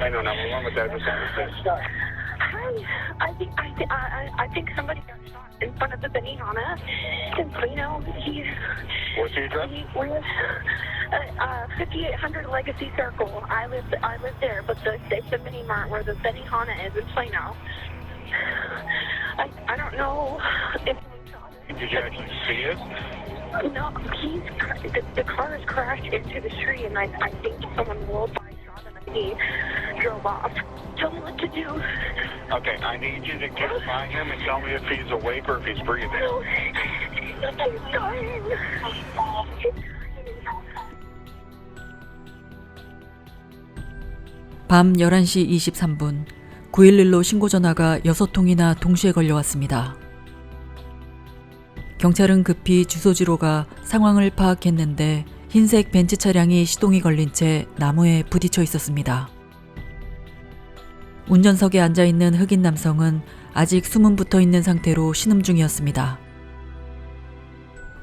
I know 911 with that. Hi. I think I, thi- I, I I think somebody got shot in front of the Benihana in Plano. He, What's the address? he lives uh, uh, 5800 Legacy Circle. I live I live there, but the it's the mini mart where the Benihana is in Plano. I I don't know if someone shot him. Did you actually see it? No, he's the, the car has crashed into the tree, and I I think someone rolled by, shot him, and he drove off. Tell me what to do. Okay, I need you to get by him and tell me if he's awake or if he's breathing. No, he's dying. He's dying. 밤 11시 23분 911로 신고 전화가 6통이나 동시에 걸려왔습니다. 경찰은 급히 주소지로 가 상황을 파악했는데 흰색 벤츠 차량이 시동이 걸린 채 나무에 부딪혀 있었습니다. 운전석에 앉아 있는 흑인 남성은 아직 숨은 붙어 있는 상태로 신음 중이었습니다.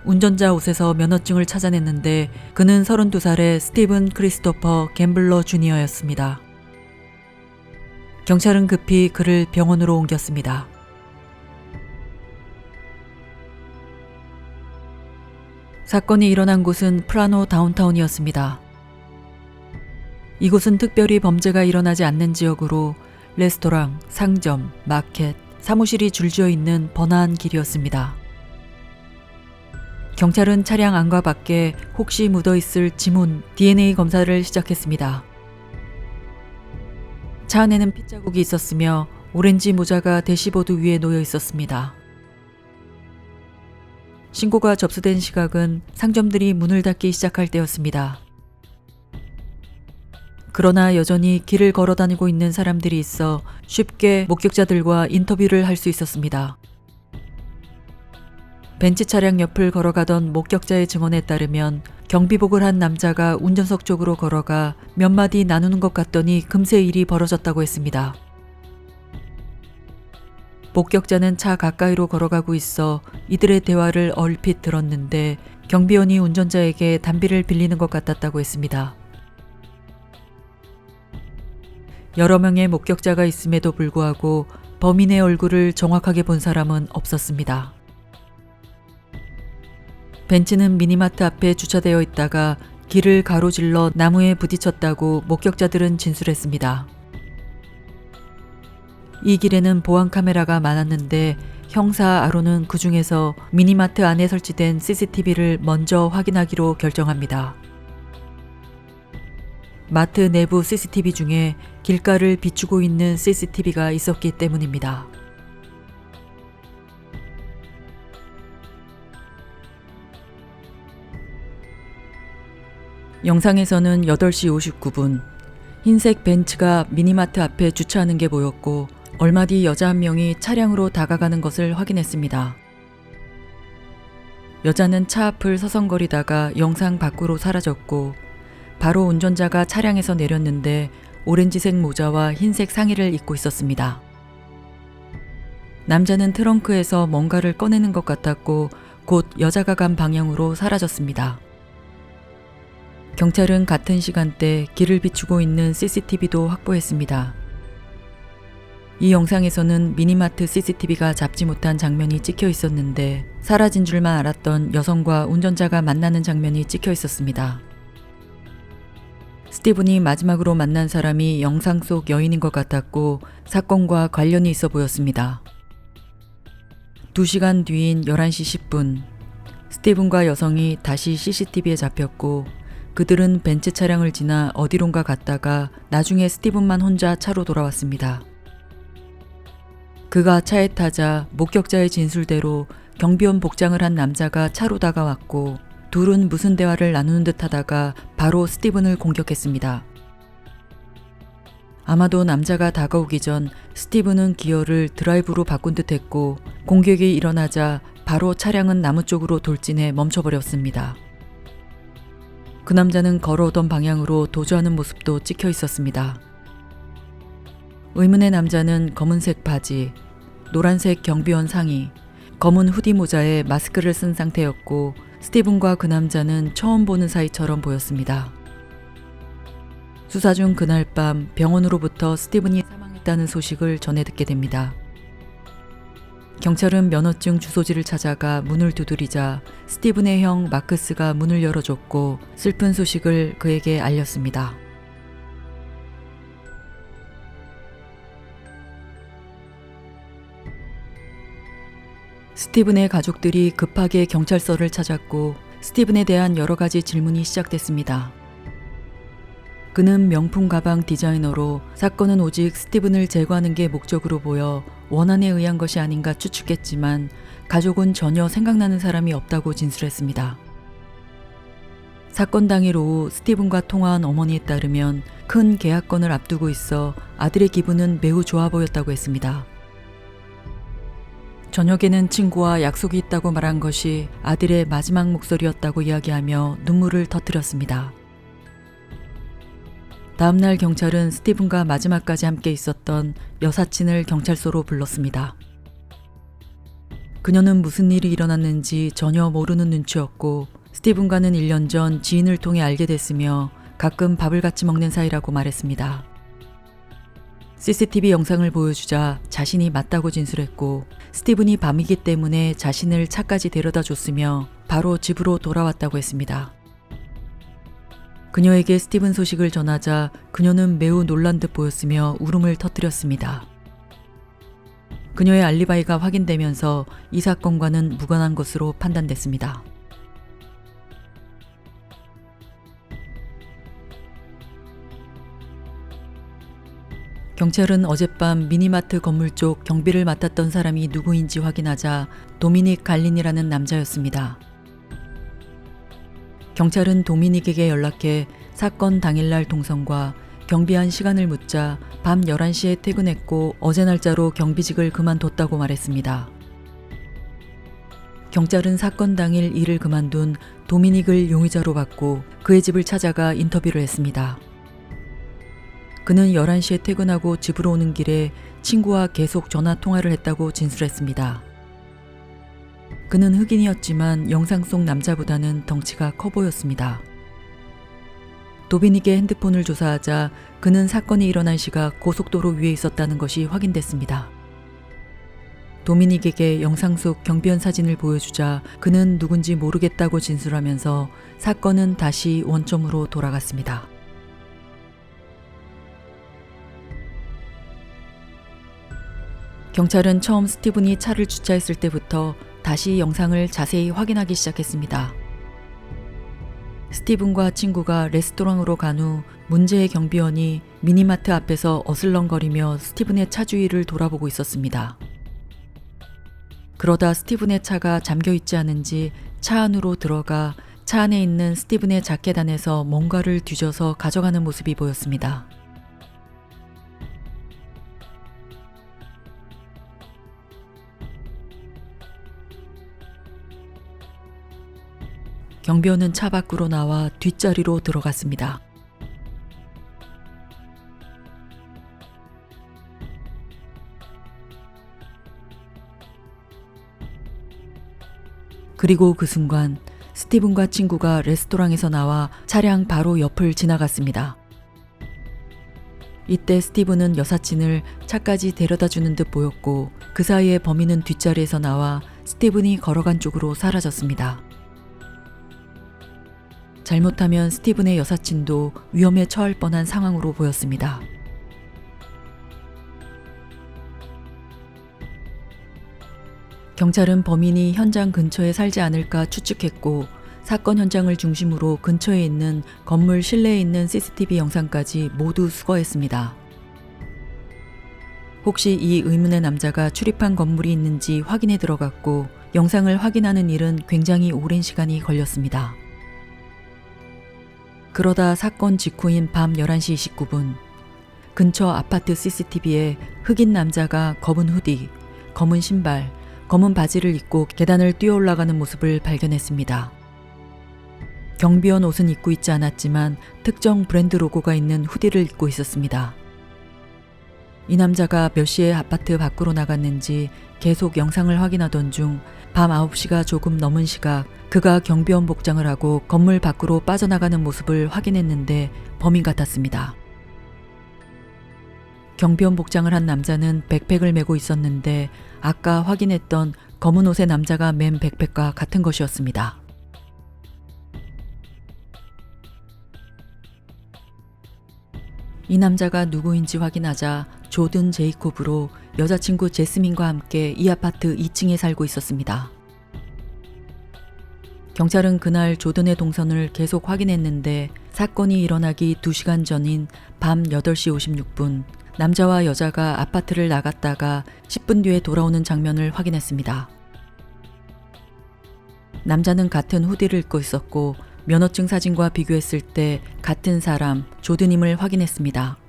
운전자 옷에서 면허증을 찾아냈는데 그는 32살의 스티븐 크리스토퍼 갬블러 주니어였습니다. 경찰은 급히 그를 병원으로 옮겼습니다. 사건이 일어난 곳은 프라노 다운타운이었습니다. 이곳은 특별히 범죄가 일어나지 않는 지역으로 레스토랑, 상점, 마켓, 사무실이 줄지어 있는 번화한 길이었습니다. 경찰은 차량 안과 밖에 혹시 묻어 있을 지문, DNA 검사를 시작했습니다. 차 안에는 핏자국이 있었으며 오렌지 모자가 대시보드 위에 놓여 있었습니다. 신고가 접수된 시각은 상점들이 문을 닫기 시작할 때였습니다. 그러나 여전히 길을 걸어 다니고 있는 사람들이 있어 쉽게 목격자들과 인터뷰를 할 수 있었습니다. 벤츠 차량 옆을 걸어가던 목격자의 증언에 따르면 경비복을 한 남자가 운전석 쪽으로 걸어가 몇 마디 나누는 것 같더니 금세 일이 벌어졌다고 했습니다. 목격자는 차 가까이로 걸어가고 있어 이들의 대화를 얼핏 들었는데 경비원이 운전자에게 담비를 빌리는 것 같았다고 했습니다. 여러 명의 목격자가 있음에도 불구하고 범인의 얼굴을 정확하게 본 사람은 없었습니다. 벤츠는 미니마트 앞에 주차되어 있다가 길을 가로질러 나무에 부딪혔다고 목격자들은 진술했습니다. 이 길에는 보안 카메라가 많았는데 형사 아로는 그 중에서 미니마트 안에 설치된 CCTV를 먼저 확인하기로 결정합니다. 마트 내부 CCTV 중에 길가를 비추고 있는 CCTV가 있었기 때문입니다. 영상에서는 8시 59분 흰색 벤츠가 미니마트 앞에 주차하는 게 보였고 얼마 뒤 여자 한 명이 차량으로 다가가는 것을 확인했습니다. 여자는 차 앞을 서성거리다가 영상 밖으로 사라졌고 바로 운전자가 차량에서 내렸는데 오렌지색 모자와 흰색 상의를 입고 있었습니다. 남자는 트렁크에서 뭔가를 꺼내는 것 같았고 곧 여자가 간 방향으로 사라졌습니다. 경찰은 같은 시간대 길을 비추고 있는 CCTV도 확보했습니다. 이 영상에서는 미니마트 CCTV가 잡지 못한 장면이 찍혀 있었는데 사라진 줄만 알았던 여성과 운전자가 만나는 장면이 찍혀 있었습니다. 스티븐이 마지막으로 만난 사람이 영상 속 여인인 것 같았고 사건과 관련이 있어 보였습니다. 2시간 뒤인 11시 10분, 스티븐과 여성이 다시 CCTV에 잡혔고 그들은 벤츠 차량을 지나 어디론가 갔다가 나중에 스티븐만 혼자 차로 돌아왔습니다. 그가 차에 타자 목격자의 진술대로 경비원 복장을 한 남자가 차로 다가왔고 둘은 무슨 대화를 나누는 듯 하다가 바로 스티븐을 공격했습니다. 아마도 남자가 다가오기 전 스티븐은 기어를 드라이브로 바꾼 듯 했고 공격이 일어나자 바로 차량은 나무 쪽으로 돌진해 멈춰버렸습니다. 그 남자는 걸어오던 방향으로 도주하는 모습도 찍혀 있었습니다. 의문의 남자는 검은색 바지, 노란색 경비원 상의, 검은 후디 모자에 마스크를 쓴 상태였고 스티븐과 그 남자는 처음 보는 사이처럼 보였습니다. 수사 중 그날 밤 병원으로부터 스티븐이 사망했다는 소식을 전해 듣게 됩니다. 경찰은 면허증 주소지를 찾아가 문을 두드리자 스티븐의 형 마크스가 문을 열어줬고 슬픈 소식을 그에게 알렸습니다. 스티븐의 가족들이 급하게 경찰서를 찾았고 스티븐에 대한 여러 가지 질문이 시작됐습니다. 그는 명품 가방 디자이너로 사건은 오직 스티븐을 제거하는 게 목적으로 보여 원한에 의한 것이 아닌가 추측했지만 가족은 전혀 생각나는 사람이 없다고 진술했습니다. 사건 당일 오후 스티븐과 통화한 어머니에 따르면 큰 계약건을 앞두고 있어 아들의 기분은 매우 좋아 보였다고 했습니다. 저녁에는 친구와 약속이 있다고 말한 것이 아들의 마지막 목소리였다고 이야기하며 눈물을 터뜨렸습니다. 다음날 경찰은 스티븐과 마지막까지 함께 있었던 여사친을 경찰서로 불렀습니다. 그녀는 무슨 일이 일어났는지 전혀 모르는 눈치였고 스티븐과는 1년 전 지인을 통해 알게 됐으며 가끔 밥을 같이 먹는 사이라고 말했습니다. CCTV 영상을 보여주자 자신이 맞다고 진술했고 스티븐이 밤이기 때문에 자신을 차까지 데려다 줬으며 바로 집으로 돌아왔다고 했습니다. 그녀에게 스티븐 소식을 전하자 그녀는 매우 놀란 듯 보였으며 울음을 터뜨렸습니다. 그녀의 알리바이가 확인되면서 이 사건과는 무관한 것으로 판단됐습니다. 경찰은 어젯밤 미니마트 건물 쪽 경비를 맡았던 사람이 누구인지 확인하자 도미닉 갈린이라는 남자였습니다. 경찰은 도미닉에게 연락해 사건 당일날 동선과 경비한 시간을 묻자 밤 11시에 퇴근했고 어제 날짜로 경비직을 그만뒀다고 말했습니다. 경찰은 사건 당일 일을 그만둔 도미닉을 용의자로 받고 그의 집을 찾아가 인터뷰를 했습니다. 그는 11시에 퇴근하고 집으로 오는 길에 친구와 계속 전화 통화를 했다고 진술했습니다. 그는 흑인이었지만 영상 속 남자보다는 덩치가 커 보였습니다. 도비닉의 핸드폰을 조사하자 그는 사건이 일어난 시각 고속도로 위에 있었다는 것이 확인됐습니다. 도미닉에게 영상 속 경비원 사진을 보여주자 그는 누군지 모르겠다고 진술하면서 사건은 다시 원점으로 돌아갔습니다. 경찰은 처음 스티븐이 차를 주차했을 때부터 다시 영상을 자세히 확인하기 시작했습니다. 스티븐과 친구가 레스토랑으로 간 후 문제의 경비원이 미니마트 앞에서 어슬렁거리며 스티븐의 차 주위를 돌아보고 있었습니다. 그러다 스티븐의 차가 잠겨 있지 않은지 차 안으로 들어가 차 안에 있는 스티븐의 자켓 안에서 뭔가를 뒤져서 가져가는 모습이 보였습니다. 경비원은 차 밖으로 나와 뒷자리로 들어갔습니다. 그리고 그 순간 스티븐과 친구가 레스토랑에서 나와 차량 바로 옆을 지나갔습니다. 이때 스티븐은 여사친을 차까지 데려다 주는 듯 보였고 그 사이에 범인은 뒷자리에서 나와 스티븐이 걸어간 쪽으로 사라졌습니다. 잘못하면 스티븐의 여사친도 위험에 처할 뻔한 상황으로 보였습니다. 경찰은 범인이 현장 근처에 살지 않을까 추측했고 사건 현장을 중심으로 근처에 있는 건물 실내에 있는 CCTV 영상까지 모두 수거했습니다. 혹시 이 의문의 남자가 출입한 건물이 있는지 확인해 들어갔고 영상을 확인하는 일은 굉장히 오랜 시간이 걸렸습니다. 그러다 사건 직후인 밤 11시 29분 근처 아파트 CCTV에 흑인 남자가 검은 후디, 검은 신발, 검은 바지를 입고 계단을 뛰어 올라가는 모습을 발견했습니다. 경비원 옷은 입고 있지 않았지만 특정 브랜드 로고가 있는 후디를 입고 있었습니다. 이 남자가 몇 시에 아파트 밖으로 나갔는지 계속 영상을 확인하던 중 밤 9시가 조금 넘은 시각 그가 경비원 복장을 하고 건물 밖으로 빠져나가는 모습을 확인했는데 범인 같았습니다. 경비원 복장을 한 남자는 백팩을 메고 있었는데 아까 확인했던 검은 옷의 남자가 맨 백팩과 같은 것이었습니다. 이 남자가 누구인지 확인하자 조든 제이콥으로 여자친구 제스민과 함께 이 아파트 2층에 살고 있었습니다. 경찰은 그날 조든의 동선을 계속 확인했는데 사건이 일어나기 2시간 전인 밤 8시 56분 남자와 여자가 아파트를 나갔다가 10분 뒤에 돌아오는 장면을 확인했습니다. 남자는 같은 후디를 입고 있었고 면허증 사진과 비교했을 때 같은 사람 조든임을 확인했습니다.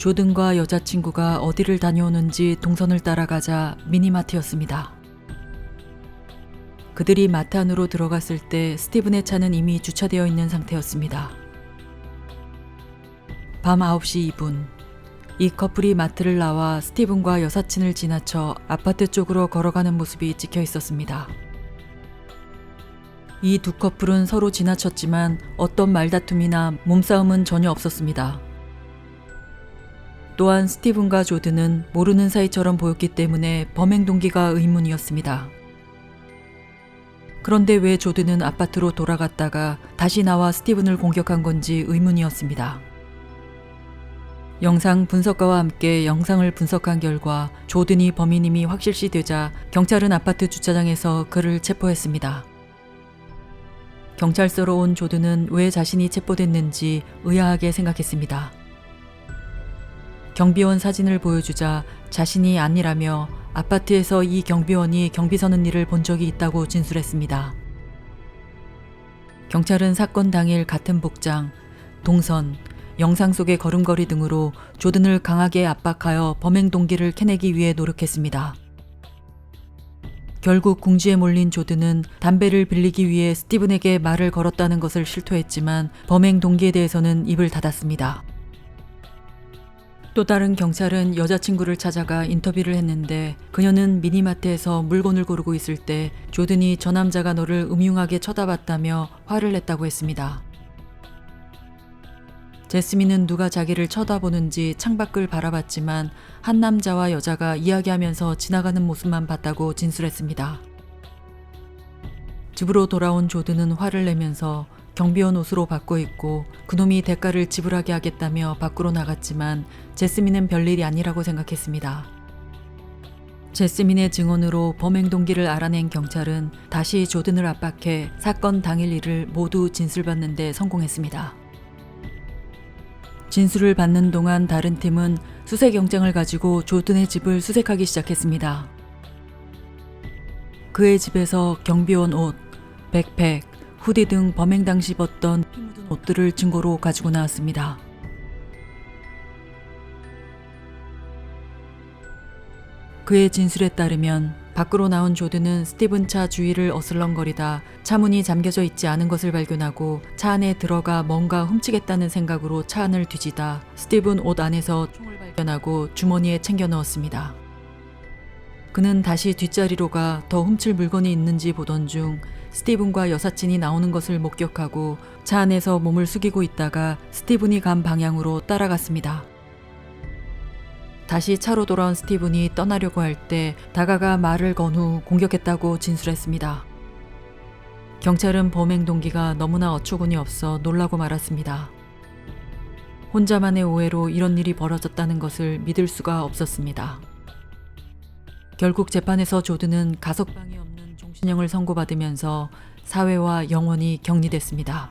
조든과 여자친구가 어디를 다녀오는지 동선을 따라가자 미니마트였습니다. 그들이 마트 안으로 들어갔을 때 스티븐의 차는 이미 주차되어 있는 상태였습니다. 밤 9시 2분. 이 커플이 마트를 나와 스티븐과 여사친을 지나쳐 아파트 쪽으로 걸어가는 모습이 찍혀 있었습니다. 이 두 커플은 서로 지나쳤지만 어떤 말다툼이나 몸싸움은 전혀 없었습니다. 또한 스티븐과 조드는 모르는 사이처럼 보였기 때문에 범행 동기가 의문이었습니다. 그런데 왜 조드는 아파트로 돌아갔다가 다시 나와 스티븐을 공격한 건지 의문이었습니다. 영상 분석가와 함께 영상을 분석한 결과 조든이 범인임이 확실시 되자 경찰은 아파트 주차장에서 그를 체포했습니다. 경찰서로 온 조든은 왜 자신이 체포됐는지 의아하게 생각했습니다. 경비원 사진을 보여주자 자신이 아니라며 아파트에서 이 경비원이 경비 서는 일을 본 적이 있다고 진술했습니다. 경찰은 사건 당일 같은 복장, 동선, 영상 속의 걸음걸이 등으로 조든을 강하게 압박하여 범행 동기를 캐내기 위해 노력했습니다. 결국 궁지에 몰린 조든은 담배를 빌리기 위해 스티븐에게 말을 걸었다는 것을 실토했지만 범행 동기에 대해서는 입을 닫았습니다. 또 다른 경찰은 여자친구를 찾아가 인터뷰를 했는데 그녀는 미니마트에서 물건을 고르고 있을 때 조든이 저 남자가 너를 음흉하게 쳐다봤다며 화를 냈다고 했습니다. 제스민은 누가 자기를 쳐다보는지 창밖을 바라봤지만 한 남자와 여자가 이야기하면서 지나가는 모습만 봤다고 진술했습니다. 집으로 돌아온 조드는 화를 내면서 경비원 옷으로 바꿔 입고 그놈이 대가를 지불하게 하겠다며 밖으로 나갔지만 제스민은 별일이 아니라고 생각했습니다. 제스민의 증언으로 범행 동기를 알아낸 경찰은 다시 조든을 압박해 사건 당일 일을 모두 진술받는 데 성공했습니다. 진술을 받는 동안 다른 팀은 수색 영장을 가지고 조든의 집을 수색하기 시작했습니다. 그의 집에서 경비원 옷, 백팩, 후디 등 범행 당시 입었던 옷들을 증거로 가지고 나왔습니다. 그의 진술에 따르면 밖으로 나온 조드는 스티븐 차 주위를 어슬렁거리다 차 문이 잠겨져 있지 않은 것을 발견하고 차 안에 들어가 뭔가 훔치겠다는 생각으로 차 안을 뒤지다 스티븐 옷 안에서 총을 발견하고 주머니에 챙겨 넣었습니다. 그는 다시 뒷자리로 가 더 훔칠 물건이 있는지 보던 중 스티븐과 여사친이 나오는 것을 목격하고 차 안에서 몸을 숙이고 있다가 스티븐이 간 방향으로 따라갔습니다. 다시 차로 돌아온 스티븐이 떠나려고 할 때 다가가 말을 건 후 공격했다고 진술했습니다. 경찰은 범행 동기가 너무나 어처구니 없어 놀라고 말았습니다. 혼자만의 오해로 이런 일이 벌어졌다는 것을 믿을 수가 없었습니다. 결국 재판에서 조드는 가석방이 없는 종신형을 선고받으면서 사회와 영원히 격리됐습니다.